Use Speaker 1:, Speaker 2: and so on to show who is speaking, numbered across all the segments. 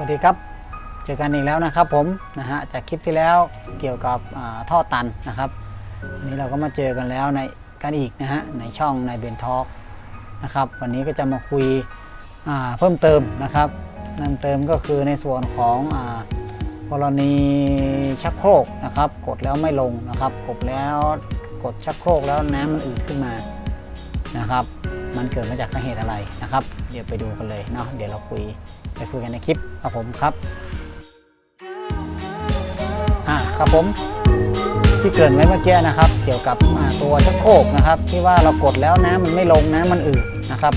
Speaker 1: วัสดีครับ เจอกันอีกแล้วนะครับผมนะฮะจากคลิปที่แล้วเกี่ยวกับท่อตันนะครับวันนี้เราก็มาเจอกันแล้วในกันอีกนะฮะในช่องในเบนทอกนะครับวันนี้ก็จะมาคุยเพิ่มเติมนะครับเพิ่มเติมก็คือในส่วนของกรณีชักโครกนะครับ กดแล้วไม่ลงนะครับ กดแล้วกดชักโครกแล้วน้ำมันอืดขึ้นมานะครับ มันเกิดมาจากสาเหตุอะไรนะครับ เดี๋ยวไปดูกันเลยเนาะเดี๋ยวเราคุย ไปคุยกันในคลิปครับผมครับอ่าครับผมที่เกรินไว้เมื่อกี้นะครับ เกี่ยวกับตัวชักโครกนะครับ ที่ว่าเรากดแล้วน้ำมันไม่ลงน้ำมันอืดนะครับ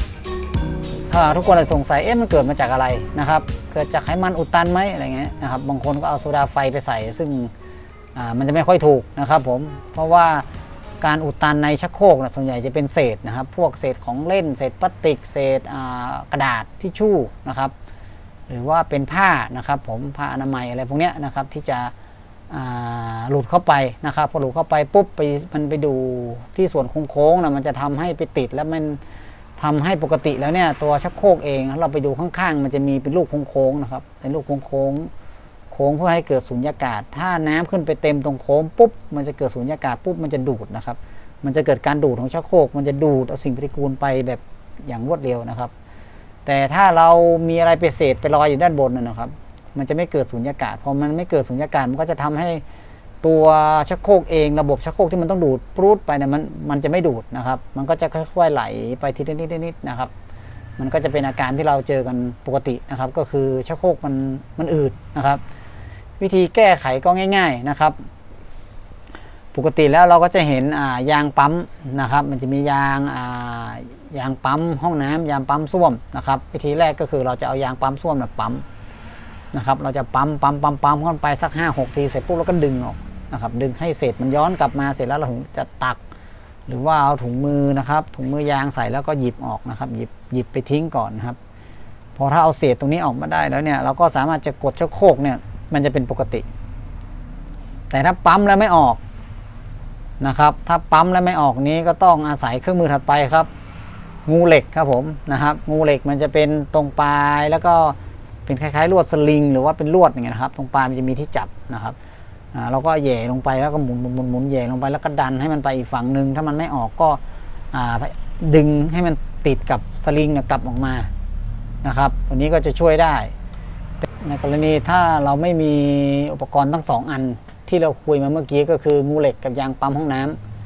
Speaker 1: ถ้าทุกคนอาจจะสงสัยเอ๊ะมันเกิดมาจากอะไรนะครับ เกิดจากไขมันอุดตันไหมอะไรเงี้ยนะครับบางคนก็เอาโซดาไฟไปใส่ ซึ่งอ่ามันจะไม่ค่อยถูกนะครับผมเพราะว่าการอุดตันในชักโครกนะส่วนใหญ่จะเป็นเศษนะครับ พวกเศษของเล่น เศษพลาสติก เศษกระดาษทิชชู่นะครับ หรือว่าเป็นผ้านะครับผมผ้าอนามัยอะไรพวกเนี้ยนะครับที่จะหลุดเข้าไปนะครับพอหลุดเข้าไปปุ๊บไปมันไปดูที่ส่วนโค้งๆนะมันจะทำให้ไปติดแล้วมันทำให้ปกติแล้วเนี่ยตัวชักโครกเองเราไปดูข้างๆ มันจะมีเป็นลูกโค้งๆนะครับเป็นลูกโค้งโค้งเพื่อให้เกิดสุญญากาศ ถ้าน้ำขึ้นไปเต็มตรงโค้งปุ๊บมันจะเกิดสุญญากาศปุ๊บมันจะดูดนะครับ มันจะเกิดการดูดของชักโครกมันจะดูดเอาสิ่งปฏิกูลไปแบบอย่างรวดเร็วนะครับ แต่ถ้าเรามีอะไรไปเศษไปลอยอยู่ด้านบนน่ะนะครับ มันจะไม่เกิดสุญญากาศพอมันไม่เกิดสุญญากาศมันก็จะทำให้ตัวชักโครกเองระบบชักโครกที่มันต้องดูดปรูดไปเนี่ยมันมันจะไม่ดูดนะครับ มันก็จะค่อยๆไหลไปทีละนิดๆนิดนะครับ มันก็จะเป็นอาการที่เราเจอกันปกตินะครับ ก็คือชักโครกมันมันอืดนะครับ วิธีแก้ไขก็ง่าย ๆนะครับ ปกติแล้วเราก็จะเห็นยางปั๊มนะครับ มันจะมียาง ยางปั๊มห้องน้ำยางปั๊มส้วมนะครับวิธีแรกก็คือเราจะเอายางปั๊มส้วมแบบปั๊มนะครับเราจะปั๊มปั๊มปั๊มปั๊มเข้าไปสัก 5 6 ทีเสร็จปุ๊บเราก็ดึงออกนะครับดึงให้เศษมันย้อนกลับมาเสร็จแล้วเราถึงจะตัก หรือว่าเอาถุงมือนะครับถุงมือยางใส่แล้วก็หยิบออกนะครับหยิบหยิบไปทิ้งก่อนนะครับพอถ้าเอาเศษตรงนี้ออกมาได้แล้วเนี่ยเราก็สามารถจะกดชักโครกเนี่ยมันจะเป็นปกติ แต่ถ้าปั๊มแล้วไม่ออกนะครับถ้าปั๊มแล้วไม่ออกนี้ก็ต้องอาศัยเครื่องมือถัดไปครับ งูเหล็กครับผมนะครับ งูเหล็กมันจะเป็นตรงปลายแล้วก็เป็นคล้ายๆลวดสลิง หรือว่าเป็นลวดอย่างเงี้ยนะครับ ตรงปลายมันจะมีที่จับนะครับอ่าเราก็แย่ลงไปแล้วก็หมุนหมุนหมุนหมุนแย่ลงไปแล้วก็ดันให้มันไปอีกฝั่งหนึ่งถ้ามันไม่ออกก็อ่าดึงให้มันติดกับสลิงกลับออกมานะครับตัวนี้ก็จะช่วยได้ ในกรณีถ้าเราไม่มีอุปกรณ์ทั้งสองอันที่เราคุยมาเมื่อกี้ก็คืองูเหล็กกับยางปั๊มห้องน้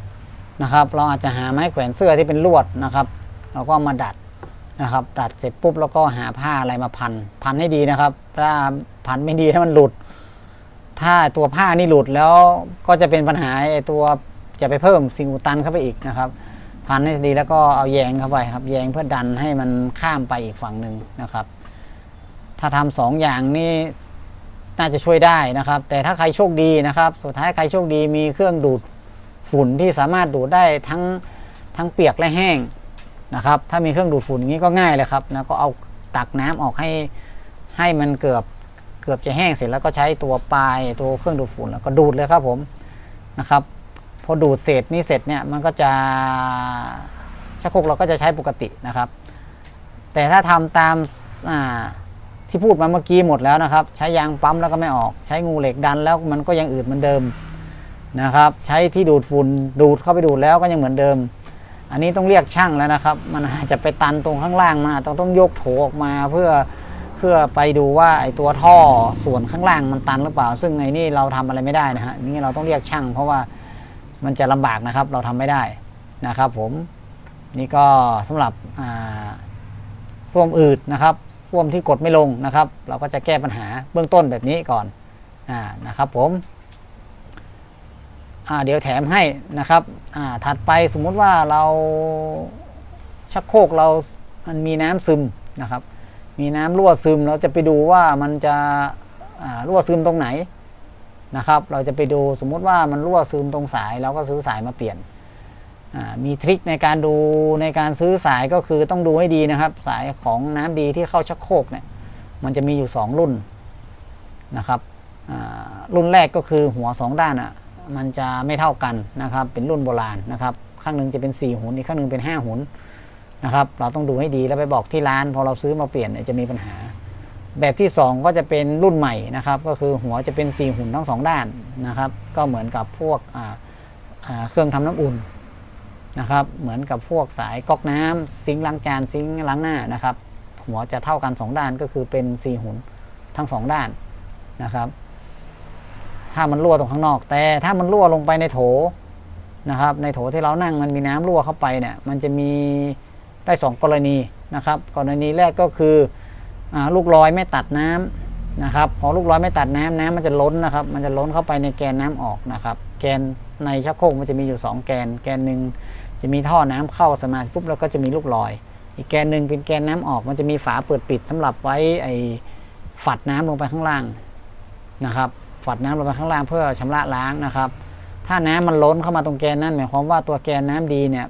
Speaker 1: ำนะครับ เราอาจจะหาไม้แขวนเสื้อที่เป็นลวดนะครับ เราก็มาดัดนะครับ ดัดเสร็จปุ๊บแล้วก็หาผ้าอะไรมาพัน พันให้ดีนะครับ ถ้าพันไม่ดีถ้ามันหลุด ถ้าตัวผ้านี่หลุดแล้วก็จะเป็นปัญหาไอ้ตัวจะไปเพิ่มสิ่งอุดตันเข้าไปอีกนะครับ พันให้ดีแล้วก็เอาแยงเข้าไปครับ แยงเพื่อดันให้มันข้ามไปอีกฝั่งหนึ่งนะครับ ถ้าทำสองอย่างนี่น่าจะช่วยได้นะครับ แต่ถ้าใครโชคดีนะครับ สุดท้ายใครโชคดีมีเครื่องดูดฝุ่นที่สามารถดูดได้ทั้งทั้งเปียกและแห้ง นะครับ ถ้ามีเครื่องดูดฝุ่นอย่างนี้ก็ง่ายเลยครับนะก็เอาตักน้ำออกให้ให้มันเกือบเกือบจะแห้งเสร็จแล้วก็ใช้ตัวปลายตัวเครื่องดูดฝุ่นแล้วก็ดูดเลยครับผมนะครับพอดูดเศษนี้เสร็จเนี่ยมันก็จะชักโครกเราก็จะใช้ปกตินะครับ แต่ถ้าทำตามอ่าที่พูดมาเมื่อกี้หมดแล้วนะครับ ใช้ยางปั๊มแล้วก็ไม่ออก ใช้งูเหล็กดันแล้วมันก็ยังอืดเหมือนเดิมนะครับ ใช้ที่ดูดฝุ่นดูดเข้าไปดูดแล้วก็ยังเหมือนเดิม อันนี้ต้องเรียกช่างแล้วนะครับ มันอาจจะไปตันตรงข้างล่างมันอาจจะต้องยกโถออกมาเพื่อเพื่อไปดูว่าไอตัวท่อส่วนข้างล่างมันตันหรือเปล่า ซึ่งไอ้นี่เราทำอะไรไม่ได้นะฮะนี่เราต้องเรียกช่าง เพราะว่ามันจะลำบากนะครับ เราทำไม่ได้นะครับ ผมนี่ก็สำหรับอ่าส้วมอืดนะครับส้วมที่กดไม่ลงนะครับ เราก็จะแก้ปัญหาเบื้องต้นแบบนี้ก่อนอ่านะครับผม เดี๋ยวแถมให้นะครับถัดไปสมมุติว่าเราชักโครกเรามันมีน้ำซึมนะครับ มีน้ำรั่วซึมเราจะไปดูว่ามันจะรั่วซึมตรงไหนนะครับ เราจะไปดูสมมุติว่ามันรั่วซึมตรงสายเราก็ซื้อสายมาเปลี่ยนมีทริคในการดูในการซื้อสายก็คือต้องดูให้ดีนะครับ สายของน้ำดีที่เข้าชักโครกเนี่ยมันจะมีอยู่ 2 รุ่นนะครับรุ่นแรกก็คือหัว 2 ด้านอะ มันจะไม่เท่ากันนะครับ เป็นรุ่นโบราณนะครับข้างหนึ่งจะเป็น 4 หุนอีกข้างหนึ่งเป็น 5 หุนนะครับ เราต้องดูให้ดีแล้วไปบอกที่ร้าน พอเราซื้อมาเปลี่ยนเนี่ยจะมีปัญหา แบบที่ 2 ก็จะเป็นรุ่นใหม่นะครับ ก็คือหัวจะเป็น 4 หุ่นทั้ง 2 ด้านนะครับ ก็เหมือนกับพวกเครื่องทำน้ำอุ่นนะครับ เหมือนกับพวกสายก๊อกน้ำซิงล้างจานซิงล้างหน้านะครับ หัวจะเท่ากัน 2 ด้านก็คือเป็น 4 หุ่นทั้ง 2 ด้านนะครับ ถ้ามันรั่วตรงข้างนอก แต่ถ้ามันรั่วลงไปในโถนะครับ ในโถที่เรานั่งมันมีน้ำรั่วเข้าไปเนี่ยมันจะมีได้ 2 กรณีนะครับ กรณีแรกก็คืออลูกลอยไม่ตัดน้ำนะครับพอลูกลอยไม่ตัดน้ำน้ำมันจะล้นนะครับ มันจะล้นเข้าไปในแกนน้ำออกนะครับ แกนในชักโครกมันจะมีอยู่ 2 แกน แกนหนึ่งจะมีท่อน้ำเข้าสมาปุ๊บแล้วก็จะมีลูกลอย อีกแกนหนึ่งเป็นแกนน้ำออก มันจะมีฝาเปิดปิดสำหรับไว้ไอ้ฝัดน้ำลงไปข้างล่างนะครับ ฝัดน้ำลงไปข้างล่างเพื่อชำระล้างนะครับ ถ้าน้ำมันล้นเข้ามาตรงแกนนั้นหมายความว่าตัวแกนน้ำดีเนี่ย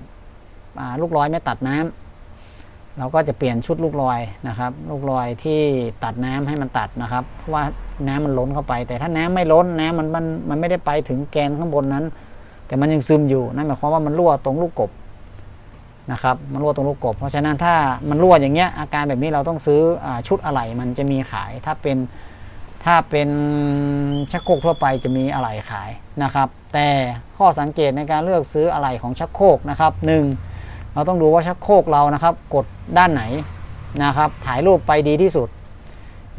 Speaker 1: ลูกลอยไม่ตัดน้ำเราก็จะเปลี่ยนชุดลูกลอยนะครับ ลูกลอยที่ตัดน้ำให้มันตัดนะครับ เพราะว่าน้ำมันล้นเข้าไป แต่ถ้าน้ำไม่ล้นน้ำมันมันมันไม่ได้ไปถึงแกนข้างบนนั้น แต่มันยังซึมอยู่นั่นหมายความว่ามันรั่วตรงลูกกบนะครับมันรั่วตรงลูกกบ เพราะฉะนั้นถ้ามันรั่วอย่างเงี้ยอาการแบบนี้เราต้องซื้ออชุดอะไหล่มันจะมีขายถ้าเป็น ถ้าเป็นชักโครกทั่วไปจะมีอะไหล่ขายนะครับ แต่ข้อสังเกตในการเลือกซื้ออะไหล่ของชักโครกนะครับหนึ่งเราต้องดูว่าชักโครกเรานะครับ กดด้านไหนนะครับ ถ่ายรูปไปดีที่สุด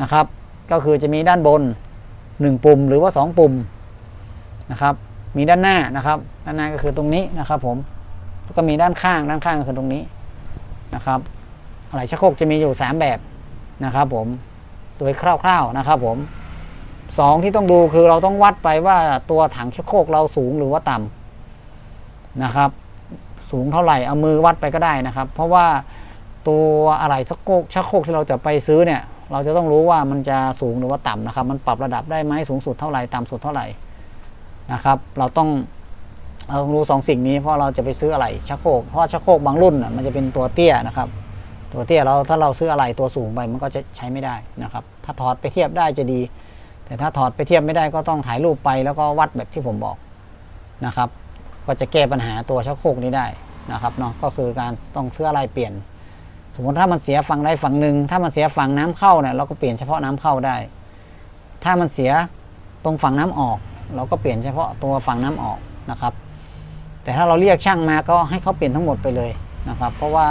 Speaker 1: นะครับ ก็คือจะมีด้านบน 1 ปุ่มหรือว่า 2 ปุ่มนะครับ มีด้านหน้านะครับ ด้านหน้าก็คือตรงนี้นะครับผมแล้วก็มีด้านข้างด้านข้างก็คือตรงนี้นะครับอะไหล่ชักโครกจะมีอยู่ 3 แบบนะครับผม โดยคร่าวๆนะครับผมสองที่ต้องดูคือเราต้องวัดไปว่าตัวถังชักโครกเราสูงหรือว่าต่ำนะครับ สูงเท่าไหร่เอามือวัดไปก็ได้นะครับ เพราะว่าตัวอะไหล่ชักโครกชักโครกที่เราจะไปซื้อเนี่ย เราจะต้องรู้ว่ามันจะสูงหรือว่าต่ำนะครับ มันปรับระดับได้ไหมสูงสุดเท่าไหร่ต่ำสุดเท่าไหร่นะครับ เราต้องเราต้องรู้สองสิ่งนี้เพราะเราจะไปซื้ออะไรชักโครกเพราะชักโครกบางรุ่นมันจะเป็นตัวเตี้ยนะครับ ตัวเตี้ยเราถ้าเราซื้ออะไรตัวสูงไปมันก็จะใช้ไม่ได้นะครับ ถ้าถอดไปเทียบได้จะดี แต่ถ้าถอดไปเทียบไม่ได้ก็ต้องถ่ายรูปไปแล้วก็วัดแบบที่ผมบอกนะครับ ก็จะแก้ปัญหาตัวชักโครกนี้ได้นะครับเนาะก็คือการต้องซื้ออะไรเปลี่ยน สมมติถ้ามันเสียฝั่งใดฝั่งหนึ่งถ้ามันเสียฝั่งน้ำเข้าเนี่ยเราก็เปลี่ยนเฉพาะน้ำเข้าได้ ถ้ามันเสียตรงฝั่งน้ำออก เราก็เปลี่ยนเฉพาะตัวฝั่งน้ำออกนะครับ แต่ถ้าเราเรียกช่างมาก็ให้เขาเปลี่ยนทั้งหมดไปเลยนะครับ เพราะว่า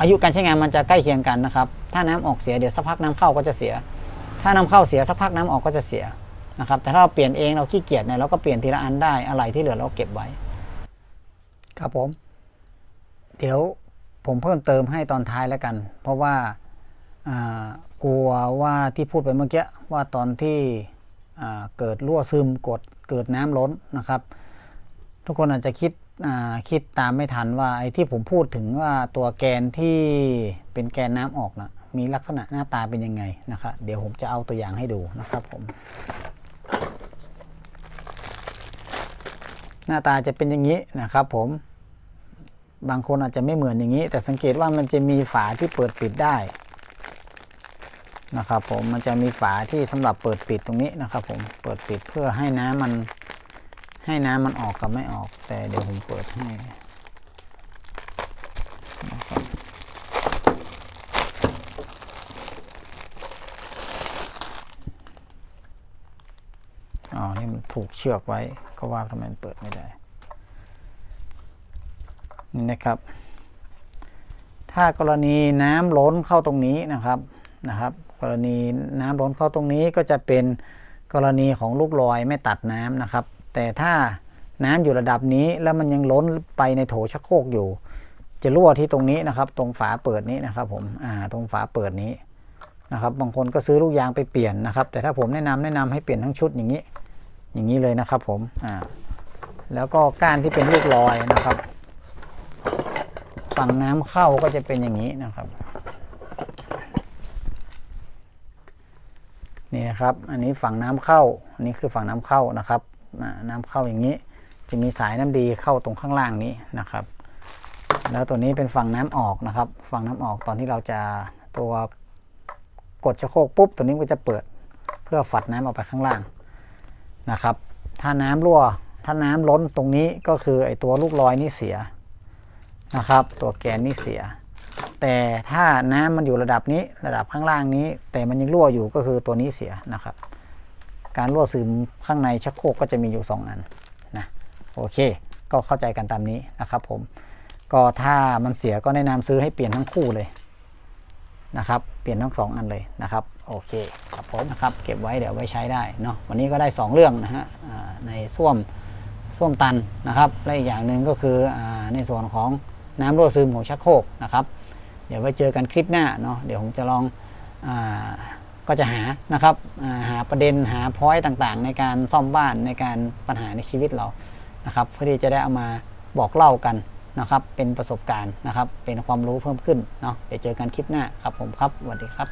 Speaker 1: อายุการใช้งานมันจะใกล้เคียงกันนะครับ ถ้าน้ำออกเสียเดี๋ยวสักพักน้ำเข้าก็จะเสีย ถ้าน้ำเข้าเสียสักพักน้ำออกก็จะเสียนะครับ แต่ถ้าเราเปลี่ยนเองเราขี้เกียจเนี่ยเราก็เปลี่ยนทีละอันได้ อะไรที่เหลือเราเก็บไว้ ครับผม เดี๋ยวผมเพิ่มเติมให้ตอนท้ายแล้วกัน เพราะว่ากลัวว่าที่พูดไปเมื่อกี้ว่าตอนที่เกิดรั่วซึมกดเกิดน้ำล้นนะครับ ทุกคนอาจจะคิด คิดตามไม่ทันว่าไอ้ที่ผมพูดถึงว่าตัวแกนที่เป็นแกนน้ำออกนะมีลักษณะหน้าตาเป็นยังไงนะครับเดี๋ยวผมจะเอาตัวอย่างให้ดูนะครับผม หน้าตาจะเป็นอย่างนี้นะครับผมบางคนอาจจะไม่เหมือนอย่างนี้ แต่สังเกตว่ามันจะมีฝาที่เปิดปิดได้นะครับผมมันจะมีฝาที่สำหรับเปิดปิดตรงนี้นะครับผมเปิดปิดเพื่อให้น้ำมัน ให้น้ำมันออกกับไม่ออก แต่เดี๋ยวผมเปิดให้ครับอ๋อ นี่มันผูกเชือกไว้ ก็ว่าทำไมมันเปิดไม่ได้ นี่นะครับ ถ้ากรณีน้ำล้นเข้าตรงนี้นะครับ นะครับ กรณีน้ำล้นเข้าตรงนี้ก็จะเป็นกรณีของลูกลอยไม่ตัดน้ำนะครับ แต่ถ้าน้ำอยู่ระดับนี้แล้วมันยังล้นไปในโถชักโครกอยู่ จะรั่วที่ตรงนี้นะครับ ตรงฝาเปิดนี้นะครับ ผมอ่าตรงฝาเปิดนี้นะครับ บางคนก็ซื้อลูกยางไปเปลี่ยนนะครับ แต่ถ้าผมแนะนำแนะนำให้เปลี่ยนทั้งชุดอย่างนี้ อย่างนี้เลยนะครับ ผมอ่าแล้วก็ก้านที่เป็นลูกลอยนะครับ ฝั่งน้ำเข้าก็จะเป็นอย่างนี้นะครับ นี่นะครับ อันนี้ฝั่งน้ำเข้า อันนี้คือฝั่งน้ำเข้านะครับ น้ำเข้าอย่างนี้ จะมีสายน้ำดีเข้าตรงข้างล่างนี้นะครับ แล้วตัวนี้เป็นฝั่งน้ำออกนะครับ ฝั่งน้ำออกตอนที่เราจะตัวกดชะโครกปุ๊บตัวนี้ก็จะเปิดเพื่อฝัดน้ำออกไปข้างล่างนะครับ ถ้าน้ำรั่วถ้าน้ำล้นตรงนี้ก็คือไอตัวลูกลอยนี่เสียนะครับ ตัวแกนนี่เสีย แต่ถ้าน้ำมันอยู่ระดับนี้ระดับข้างล่างนี้ แต่มันยังรั่วอยู่ก็คือตัวนี้เสียนะครับ การรั่วซึมข้างในชักโครกก็จะมีอยู่ 2 อันนะโอเค ก็เข้าใจกันตามนี้นะครับผมก็ถ้ามันเสียก็แนะนำซื้อให้เปลี่ยนทั้งคู่เลยนะครับเปลี่ยนทั้งสองอันเลยนะครับโอเคครับผมนะครับเก็บไว้เดี๋ยวไว้ใช้ได้เนาะวันนี้ก็ได้ 2 เรื่องนะฮะในส้วมส้วมตันนะครับและอีกอย่างหนึ่งก็คืออในส่วนของน้ำรั่วซึมของชักโครกนะครับ เดี๋ยวไว้เจอกันคลิปหน้าเนาะเดี๋ยวผมจะลองอา ก็จะหานะครับหาประเด็นหาพอยต์ต่างๆ ในการซ่อมบ้านในการปัญหาในชีวิตเรานะครับ เพื่อที่จะได้เอามาบอกเล่ากันนะครับ เป็นประสบการณ์นะครับ เป็นความรู้เพิ่มขึ้นเนาะเดี๋ยวเจอกันคลิปหน้าครับผมครับสวัสดีครับ